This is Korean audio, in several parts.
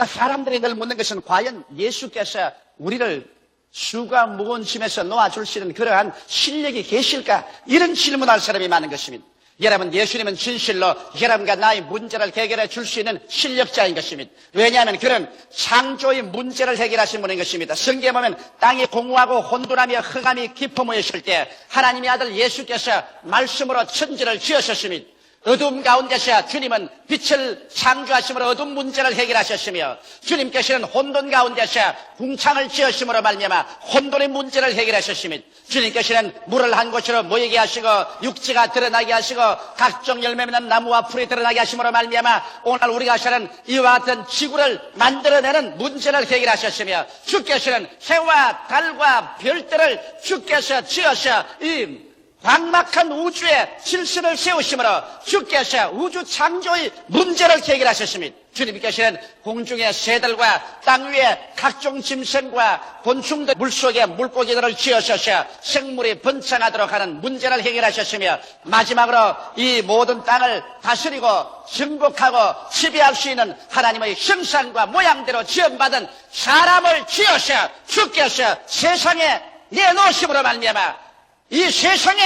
나 사람들이 늘 묻는 것은 과연 예수께서 우리를 수가 무거운 짐에서 놓아줄 수 있는 그러한 실력이 계실까? 이런 질문할 사람이 많은 것입니다. 여러분, 예수님은 진실로 여러분과 나의 문제를 해결해 줄 수 있는 실력자인 것입니다. 왜냐하면 그런 창조의 문제를 해결하신 분인 것입니다. 성경에 보면 땅이 공허하고 혼돈하며 흑암이 깊어 모였을 때 하나님의 아들 예수께서 말씀으로 천지를 지으셨습니다. 어둠 가운데서 주님은 빛을 창조하심으로 어둠 문제를 해결하셨으며 주님께서는 혼돈 가운데서 궁창을 지으심으로 말미암아 혼돈의 문제를 해결하셨으며 주님께서는 물을 한 곳으로 모이게 하시고 육지가 드러나게 하시고 각종 열매 맺는 나무와 풀이 드러나게 하심으로 말미암아 오늘 우리가 사는 이와 같은 지구를 만들어내는 문제를 해결하셨으며 주께서는 해와 달과 별들을 주께서 지어서 이 광막한 우주에 질서를 세우심으로 주께서 우주 창조의 문제를 해결하셨습니다. 주님께서는 공중의 새들과 땅 위에 각종 짐승과 곤충들 물속에 물고기들을 지으셔서 생물이 번창하도록 하는 문제를 해결하셨으며 마지막으로 이 모든 땅을 다스리고 정복하고 지배할 수 있는 하나님의 형상과 모양대로 지음받은 사람을 지어서 주께서 세상에 내놓으심으로 말미암아 이 세상의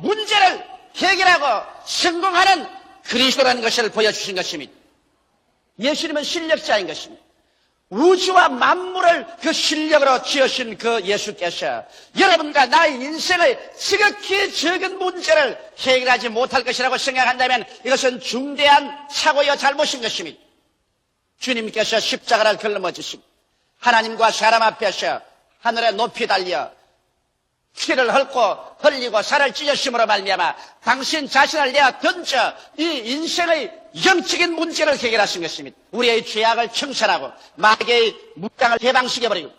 문제를 해결하고 성공하는 그리스도라는 것을 보여주신 것입니다. 예수님은 실력자인 것입니다. 우주와 만물을 그 실력으로 지으신 그 예수께서 여러분과 나의 인생의 지극히 적은 문제를 해결하지 못할 것이라고 생각한다면 이것은 중대한 사고여 잘못인 것입니다. 주님께서 십자가를 걸러 머지시고 하나님과 사람 앞에서 하늘에 높이 달려 피를 흘고 흘리고 살을 찢으심으로 말미암아 당신 자신을 내어 던져 이 인생의 영적인 문제를 해결하신 것입니다. 우리의 죄악을 청산하고 마귀의 무장을 해방시켜버리고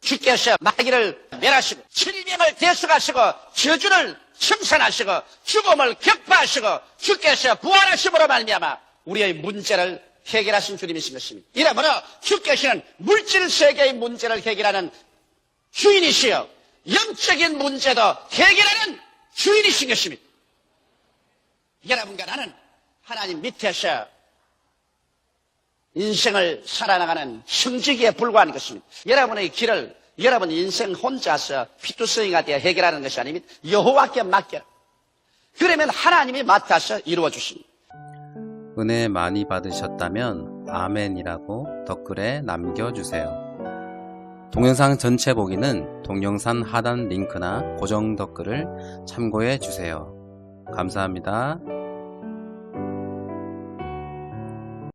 주께서 마귀를 멸하시고 질병을 대수하시고 저주를 청산하시고 죽음을 격파하시고 주께서 부활하심으로 말미암아 우리의 문제를 해결하신 주님이신 것입니다. 이러므로 주께서는 물질 세계의 문제를 해결하는 주인이시여 영적인 문제도 해결하는 주인이신 것입니다. 여러분과 나는 하나님 밑에서 인생을 살아나가는 성지기에 불과한 것입니다. 여러분의 길을 여러분 인생 혼자서 피투성이가 되어 해결하는 것이 아닙니다. 여호와께 맡겨. 그러면 하나님이 맡아서 이루어 주십니다. 은혜 많이 받으셨다면 아멘이라고 댓글에 남겨주세요. 동영상 전체 보기는 동영상 하단 링크나 고정 댓글을 참고해 주세요. 감사합니다.